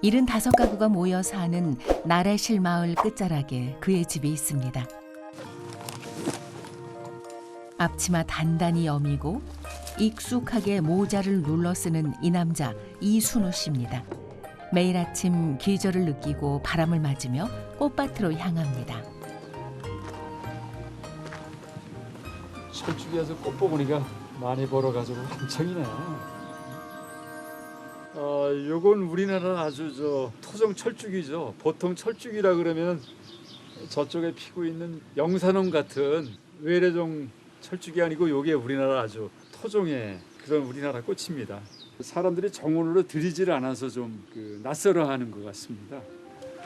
75 가구가 모여 사는 나래실 마을 끝자락에 그의 집이 있습니다. 앞치마 단단히 여미고 익숙하게 모자를 눌러 쓰는 이 남자 이순우 씨입니다. 매일 아침 계절을 느끼고 바람을 맞으며 꽃밭으로 향합니다. 철쭉이어서 꽃보구니가 많이 벌어가지고 한창이네. 어, 요건 우리나라 아주 저 토종 철쭉이죠. 보통 철쭉이라 그러면 저쪽에 피고 있는 영산홍 같은 외래종 철쭉이 아니고 요게 우리나라 아주 토종의 그런 우리나라 꽃입니다. 사람들이 정원으로 들이질 않아서 좀 그 낯설어하는 것 같습니다.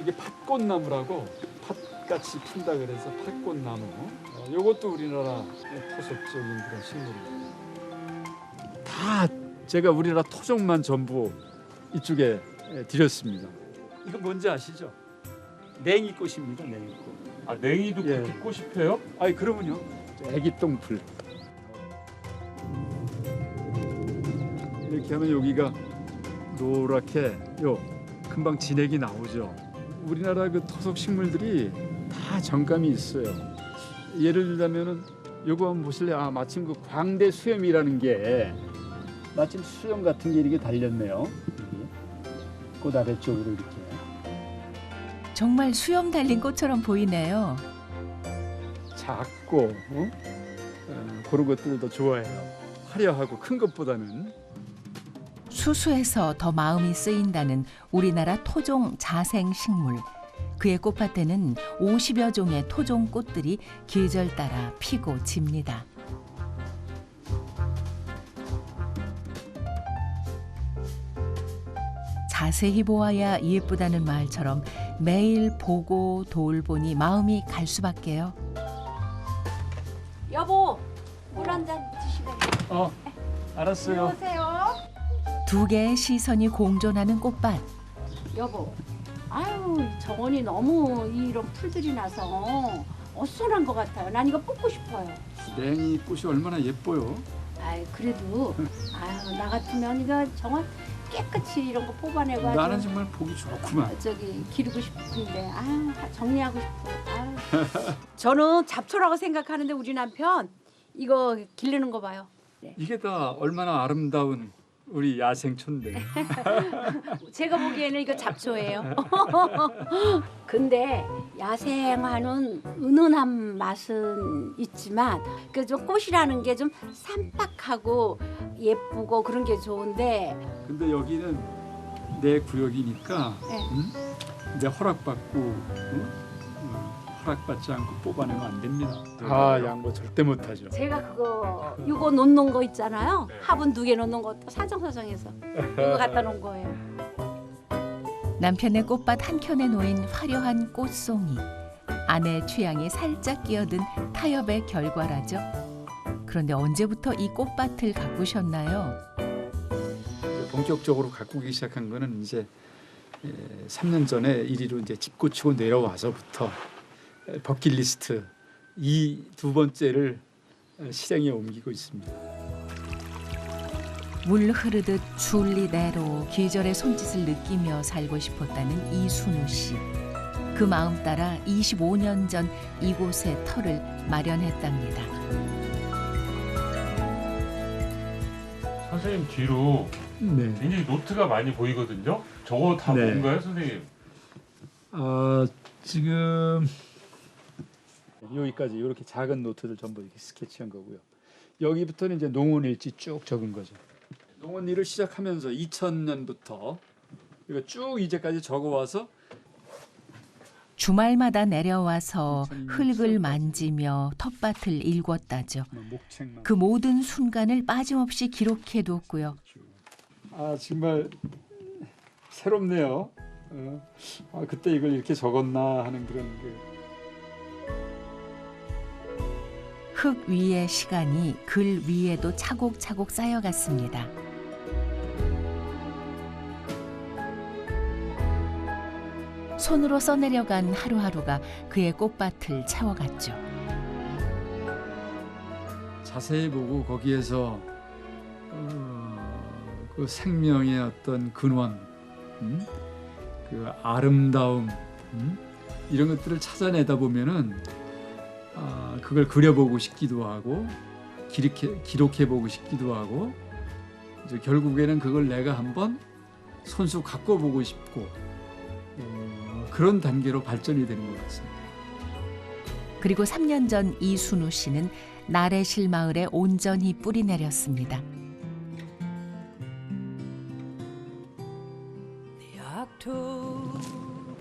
이게 팥꽃나무라고 팥같이 핀다 그래서 팥꽃나무. 어, 요것도 우리나라 토속적인 그런 식물입니다. 다 제가 우리나라 토종만 전부 이쪽에 에, 드렸습니다. 이거 뭔지 아시죠? 냉이꽃입니다. 냉이꽃. 아 냉이도 예. 그렇게 꽃이 펴요? 아니 그러면요. 애기 똥풀. 이렇게 하면 여기가 노랗게 요 금방 진액이 나오죠. 우리나라 그 토속 식물들이 다 정감이 있어요. 예를 들자면은 요거 한번 보실래요? 아 마침 그 광대 수염이라는 게 마침 수염 같은 게 이렇게 달렸네요. 여기 꽃 아래쪽으로 이렇게. 정말 수염 달린 꽃처럼 보이네요. 작고 어? 어, 그런 것들을 더 좋아해요. 화려하고 큰 것보다는 수수해서 더 마음이 쓰인다는 우리나라 토종 자생 식물. 그의 꽃밭에는 50여 종의 토종 꽃들이 계절 따라 피고 집니다. 자세히 보아야 예쁘다는 말처럼 매일 보고 돌보니 마음이 갈 수밖에요. 여보, 물 한 잔 드시고 어 알았어요. 오세요. 두 개의 시선이 공존하는 꽃밭. 여보, 아유 정원이 너무 이런 풀들이 나서 어수선한 것 같아요. 난 이거 뽑고 싶어요. 냉이 꽃이 얼마나 예뻐요. 아이 그래도 아유 나 같으면 이거 정원 깨끗이 이런 거 뽑아내고 아주 나는 정말 보기 좋구만. 저기 기르고 싶은데 아유 정리하고 싶어. 아유. 저는 잡초라고 생각하는데 우리 남편 이거 기르는 거 봐요. 이게 다 얼마나 아름다운 우리 야생초인데. 제가 보기에는 이거 잡초예요. 근데 야생화는 은은한 맛은 있지만 그 좀 꽃이라는 게 좀 산박하고 예쁘고 그런 게 좋은데 근데 여기는 내 구역이니까 네. 응? 내 허락받고 응? 어, 허락받지 않고 뽑아내면 안 됩니다. 아 양보 절대 못하죠. 제가 그거 이거 놓는 거 있잖아요. 화분 두 개 놓는 거 사정사정해서 이거 갖다 놓은 거예요. 남편의 꽃밭 한 켠에 놓인 화려한 꽃송이. 아내의 취향이 살짝 끼어든 타협의 결과라죠. 그런데 언제부터 이 꽃밭을 가꾸셨나요? 본격적으로 가꾸기 시작한 거는 이제 에, 3년 전에 이리로 이제 집 고치고 내려와서부터 에, 버킷리스트 이 두 번째를 에, 실행에 옮기고 있습니다. 물 흐르듯 줄리대로 계절의 손짓을 느끼며 살고 싶었다는 이순우 씨. 그 마음 따라 25년 전 이곳에 터를 마련했답니다. 선생님 뒤로 네. 굉장히 노트가 많이 보이거든요. 저거 다 네. 뭔가요, 선생님? 아 지금 여기까지 이렇게 작은 노트들 전부 이렇게 스케치한 거고요. 여기부터는 이제 농원 일지 쭉 적은 거죠. 농원 일을 시작하면서 2000년부터 이거 쭉 이제까지 적어 와서 주말마다 내려와서 흙을. 만지며 텃밭을 일궜다죠. 뭐그 모든 순간을 빠짐없이 기록해뒀고요. 아 정말 새롭네요. 어, 아, 그때 이걸 이렇게 적었나 하는 그런 그 흙 위의 시간이 글 위에도 차곡차곡 쌓여갔습니다. 손으로 써내려간 하루하루가 그의 꽃밭을 채워갔죠. 자세히 보고 거기에서 어, 그 생명의 어떤 근원, 음? 그 아름다움 음? 이런 것들을 찾아내다 보면은 아, 그걸 그려보고 싶기도 하고 기록해 기록해보고 싶기도 하고 이제 결국에는 그걸 내가 한번 손수 갖고 보고 싶고 어, 그런 단계로 발전이 되는 것 같습니다. 그리고 3년 전 이순우 씨는 나래실 마을에 온전히 뿌리 내렸습니다.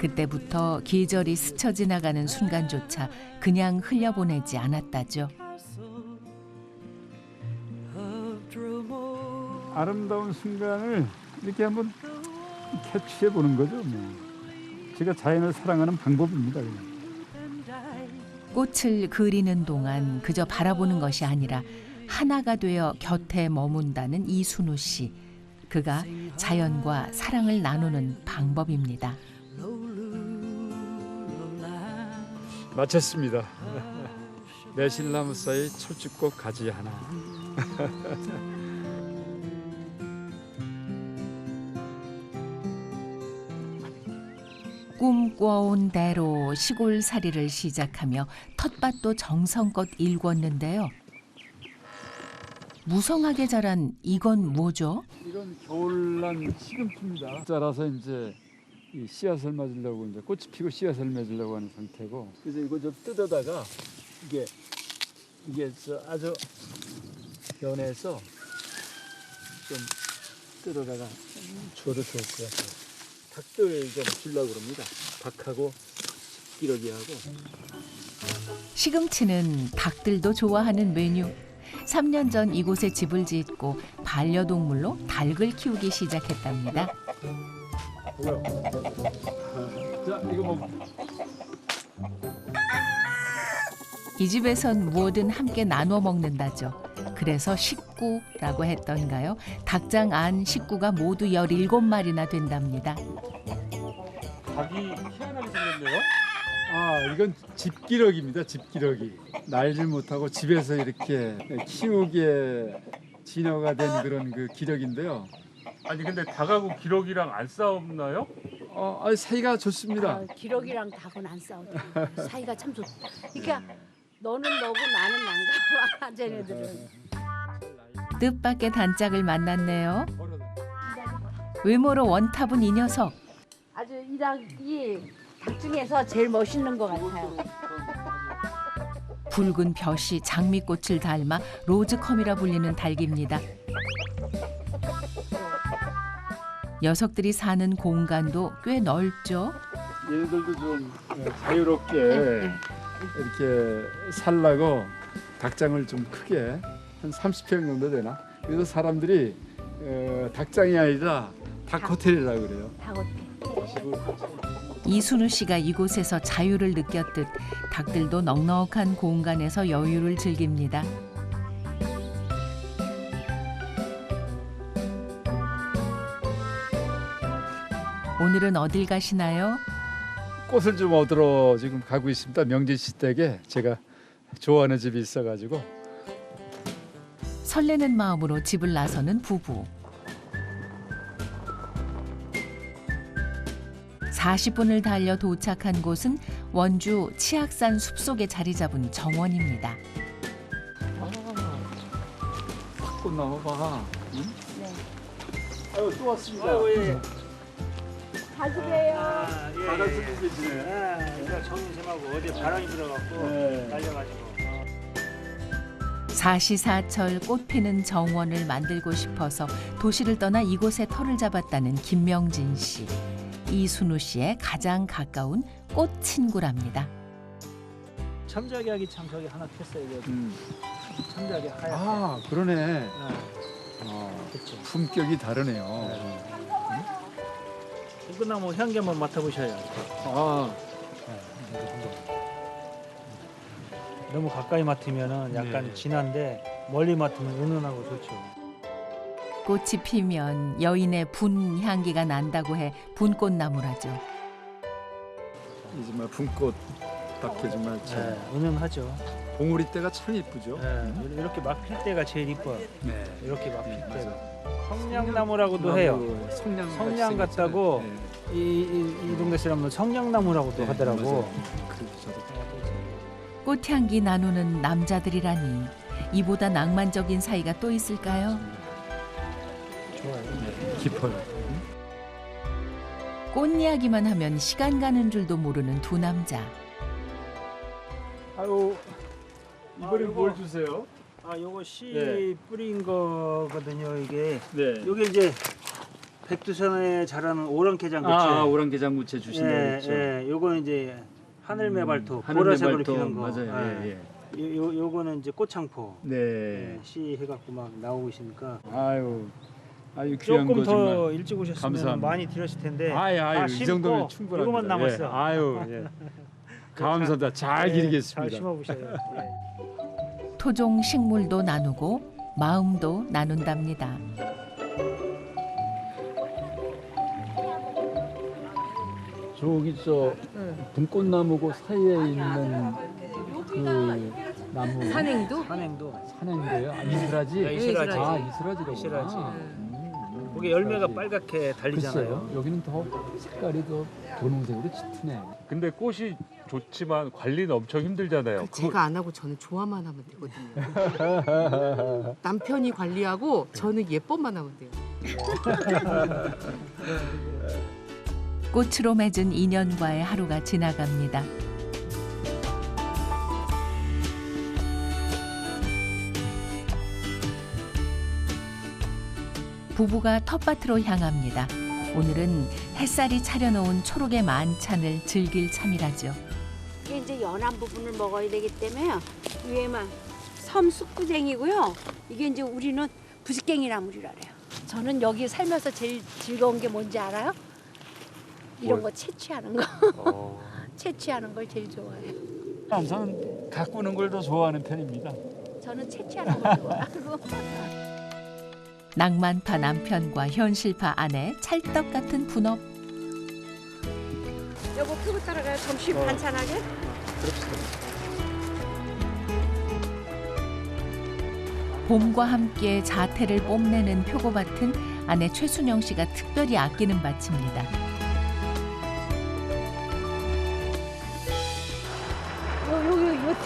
그때부터 계절이 스쳐 지나가는 순간조차 그냥 흘려보내지 않았다죠. 아름다운 순간을 이렇게 한번 캐치해 보는 거죠. 뭐. 제가 자연을 사랑하는 방법입니다. 그냥. 꽃을 그리는 동안 그저 바라보는 것이 아니라 하나가 되어 곁에 머문다는 이순우 씨. 그가 자연과 사랑을 나누는 방법입니다. 마쳤습니다. 매실나무 사이 철쭉꽃 가지 하나. 꿈꿔온 대로 시골살이를 시작하며 텃밭도 정성껏 일궜는데요. 무성하게 자란 이건 뭐죠? 이건 겨울난 시금치입니다. 자라서 이제 이 씨앗을 맺으려고 이제 꽃이 피고 씨앗을 맺으려고 하는 상태고 그래서 이거 좀 뜯어다가 이게 이게 저 아주 변해서 좀 뜯어다가 줘도 좋을 것 같아요. 닭들 좀 주려고 그럽니다. 닭하고 기러기하고 시금치는 닭들도 좋아하는 메뉴. 3년 전 이곳에 집을 짓고 반려동물로 닭을 키우기 시작했답니다. 자 이거 뭐이 집에선 뭐든 함께 나눠 먹는다죠. 그래서 식구라고 했던가요? 닭장 안 식구가 모두 17마리나 된답니다. 닭이 희한하게 생겼네요. 아 이건 집기러기입니다. 집기러기 날질 못하고 집에서 이렇게 키우기에 진화가 된 그런 그 기력인데요. 아니 근데 닭하고 기러기랑 안 싸웠나요? 어, 아, 사이가 좋습니다. 아, 기러기랑 닭은 안 싸우죠. 사이가 참 좋다. 그러니까 너는 너고 나는 난가 봐. 쟤네들은. 뜻밖의 단짝을 만났네요. 외모로 원탑은 이 녀석. 아주 이 닭이 닭 중에서 제일 멋있는 것 같아요. 붉은 벼시 장미꽃을 닮아 로즈컴이라 불리는 닭입니다. 녀석들이 사는 공간도 꽤 넓죠. 얘네들도 좀 자유롭게 이렇게 살라고 닭장을 좀 크게 한 30평 정도 되나? 그래서 사람들이 어, 닭장이 아니라 닭 호텔이라 그래요. 이순우 씨가 이곳에서 자유를 느꼈듯 닭들도 넉넉한 공간에서 여유를 즐깁니다. 오늘은 어딜 가시나요? 꽃을 좀 얻으러 지금 가고 있습니다. 명진시 댁에 제가 좋아하는 집이 있어가지고 설레는 마음으로 집을 나서는 부부. 40분을 달려 도착한 곳은 원주 치악산 숲속에 자리 잡은 정원입니다. 꽃나무 봐. 응? 네. 아유 또 왔습니다. 아, 예. 계시네. 아, 이거 정심하고 어제 바람이 불어갖고 네. 날려가지고. 사시사철 꽃 피는 정원을 만들고 싶어서 도시를 떠나 이곳에 터를 잡았다는 김명진 씨. 이순우 씨의 가장 가까운 꽃 친구랍니다. 참자기하기 참 저기 하나 폈어요. 여기 음. 참자기 하얗게. 아 그러네. 아, 어, 그렇죠. 품격이 다르네요. 끝나면 향기 한번 맡아보셔요. 아 너무 가까이 맡으면은 약간 네. 진한데 멀리 맡으면 은은하고 좋죠. 꽃이 피면 여인의 분 향기가 난다고 해 분꽃나무라죠. 이 정말 분꽃 밖에 정말 참 네, 은은하죠. 봉우리 때가 참 이쁘죠. 예, 이렇게 막 필 때가 제일 이뻐요. 네. 이렇게 막필 네. 맞아요. 성냥나무라고도 해요. 성냥 같다고 생겼잖아요. 이, 이, 이 동네 사람은 성냥나무라고도 네, 하더라고. 맞아요. 그래서 저도 꽃향기 나누는 남자들이라니 이보다 낭만적인 사이가 또 있을까요? 좋아요. 네, 깊어요. 꽃 이야기만 하면 시간 가는 줄도 모르는 두 남자. 아유, 이번에 요거- 뭘 주세요? 아 요거 씨 네. 뿌린 거거든요. 이게 네. 요게 이제 백두산에 자라는 오랑캐장 고체. 아, 오랑게장 무채 주신다고 예, 했죠. 예, 요거는 이제 하늘 매발톱 하늘 보라색으로 매발톱, 피는 거. 맞아요. 예, 예. 요, 요 요거는 이제 꽃창포. 네. 예, 씨 해갖고 막 나오고 있으니까 아유, 아유 귀한 조금 거더 정말. 일찍 오셨으면 감사합니다. 많이 드렸을 텐데. 아유, 다 아유, 이 심고 정도면 충분합니다. 요거만 남았어. 예. 아유, 예. 감사합니다. 잘 예, 기르겠습니다. 잘 심어보셔요. 예. 토종 식물도 나누고 마음도 나눈답니다. 저기 저 분꽃나무고 사이에 있는 그 나무 산행도? 산행도 산행도예요? 아, 이슬아지? 네, 이슬아지. 아, 이슬아지라고. 이슬아지. 그게 열매가 빨갛게 달리잖아요. 글쎄요. 여기는 더 색깔이 더 분홍색으로 짙으네. 근데 꽃이 좋지만 관리는 엄청 힘들잖아요. 그거 제가 안 하고 저는 좋아만 하면 되거든요. 남편이 관리하고 저는 예뻐만 하면 돼요. 꽃으로 맺은 인연과의 하루가 지나갑니다. 부부가 텃밭으로 향합니다. 오늘은 햇살이 차려놓은 초록의 만찬을 즐길 참이라죠. 이게 이제 연한 부분을 먹어야 되기 때문에 위에만 섬 쑥구쟁이고요. 이게 이제 우리는 부식갱이 나물이라 그래요. 저는 여기 살면서 제일 즐거운 게 뭔지 알아요? 이런 거 채취하는 거. 어, 채취하는 걸 제일 좋아해요. 저는 가꾸는 걸 더 좋아하는 편입니다. 저는 채취하는 걸 좋아하고. 낭만파 남편과 현실파 아내 찰떡 같은 분업. 여보 끄고 따라가요. 점심 반찬하게. 봄과 함께 자태를 뽐내는 표고밭은 아내 최순영 씨가 특별히 아끼는 밭입니다.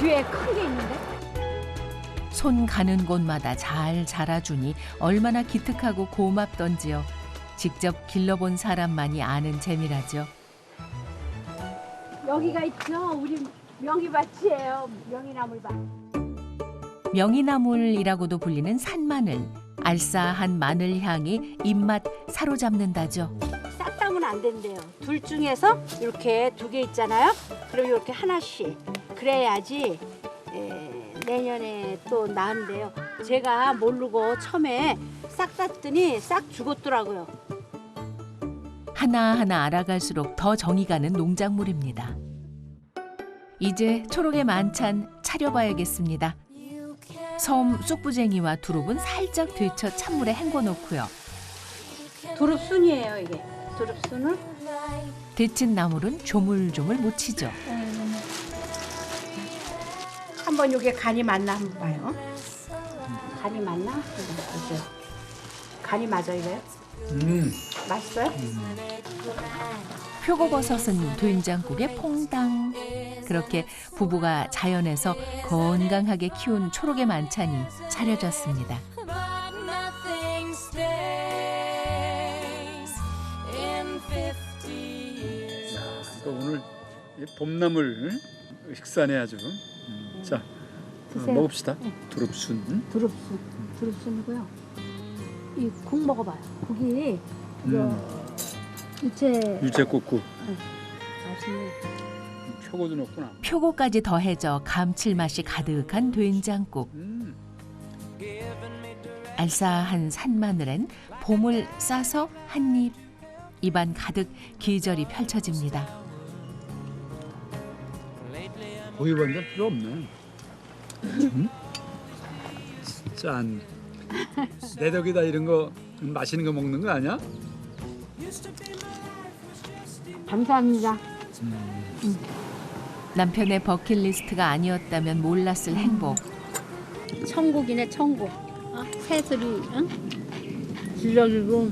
뒤에 큰 게 있는데? 손 가는 곳마다 잘 자라주니 얼마나 기특하고 고맙던지요. 직접 길러본 사람만이 아는 재미라죠. 여기가 있죠. 우리 명이밭이에요. 명이나물밭. 명이나물이라고도 불리는 산마늘. 알싸한 마늘 향이 입맛 사로잡는다죠. 싹 따면 안 된대요. 둘 중에서 이렇게 두 개 있잖아요. 그럼 이렇게 하나씩. 그래야지 에, 내년에 또 나은데요. 제가 모르고 처음에 싹 땄더니 싹 죽었더라고요. 하나하나 알아갈수록 더 정이 가는 농작물입니다. 이제 초록의 만찬 차려봐야겠습니다. 섬 쑥부쟁이와 두릅은 살짝 데쳐 찬물에 헹궈 놓고요. 두릅순이에요 이게. 두릅순을 데친 나물은 조물조물 묻히죠. 한번 이게 간이 맞나 한번 봐요. 간이 맞나? 이거 간이 맞아 이거요? 음, 맛있어요? 표고버섯은 된장국에 퐁당. 그렇게 부부가 자연에서 건강하게 키운 초록의 만찬이 차려졌습니다. But nothing stays in 50 years. 오늘 이 봄나물 식사네 아주. 음, 자, 어, 드세요. 먹읍시다. 두릅순. 두릅순. 두릅순이고요. 이 국 먹어봐요. 국이 음, 유채 유채꽃국. 맛있는. 표고도 넣구나. 표고까지 더해져 감칠맛이 가득한 된장국. 음, 알싸한 산마늘엔 봄을 싸서 한 입. 입안 가득 기절이 펼쳐집니다. 고기 반찬 필요 없네. 음? 짠. 내 덕이다 이런 거 맛있는 거 먹는 거 아니야? 감사합니다. 남편의 버킷리스트가 아니었다면 몰랐을 행복. 천국이네 천국. 어? 새들이 응? 기저귀고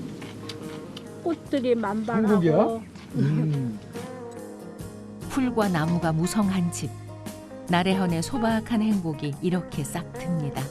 꽃들이 만발하고. 풀과 나무가 무성한 집. 나래헌의 소박한 행복이 이렇게 싹 틉니다.